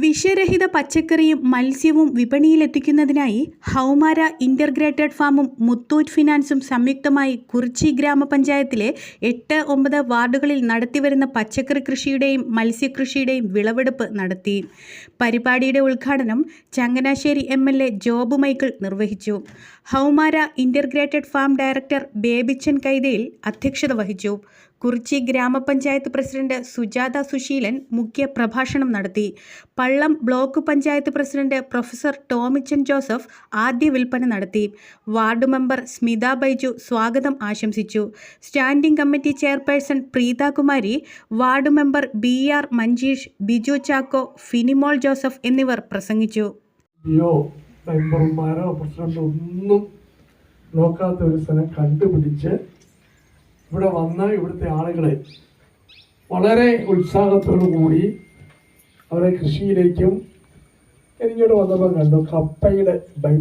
വിഷരഹിത പച്ചക്കറിയും മത്സ്യവും വിപണിയിലെത്തിക്കുന്നതിനായി ഹൗമാര ഇന്റർഗ്രേറ്റഡ് ഫാമും മുത്തൂറ്റ് ഫിനാൻസും സംയുക്തമായി കുറിച്ചി ഗ്രാമപഞ്ചായത്തിലെ എട്ട് ഒമ്പത് വാർഡുകളിൽ നടത്തിവരുന്ന പച്ചക്കറി കൃഷിയുടെയും മത്സ്യകൃഷിയുടെയും വിളവെടുപ്പ് നടത്തി. പരിപാടിയുടെ ഉദ്ഘാടനം Changanassery M L A Job Michael നിർവഹിച്ചു. ഹൗമാര integrated farm director Babychan Kaithayil അധ്യക്ഷത വഹിച്ചു. കുറിച്ചി ഗ്രാമപഞ്ചായത്ത് പ്രസിഡന്റ് സുജാത സുശീലൻ മുഖ്യ പ്രഭാഷണം നടത്തി. Pallam block panchayat president professor Tomichan Joseph ആദ്യ വിൽപ്പന നടത്തി. വാർഡ് മെമ്പർ സ്മിത ബൈജു സ്വാഗതം ആശംസിച്ചു. Standing committee chairperson Preetha ward member B R Manjeesh Biju Chacko Finimol Joseph എന്നിവർ പ്രസംഗിച്ചു. മെമ്പർമാരോ പ്രസിഡന്റോ ഒന്നും നോക്കാത്ത ഒരു സ്ഥലം കണ്ടുപിടിച്ച് ഇവിടെ വന്ന ഇവിടുത്തെ ആളുകളെ വളരെ ഉത്സാഹത്തോടു കൂടി അവരെ കൃഷിയിലേക്കും എനിക്കിവിടെ വന്നപ്പോൾ കണ്ടു കപ്പയുടെ ബൈ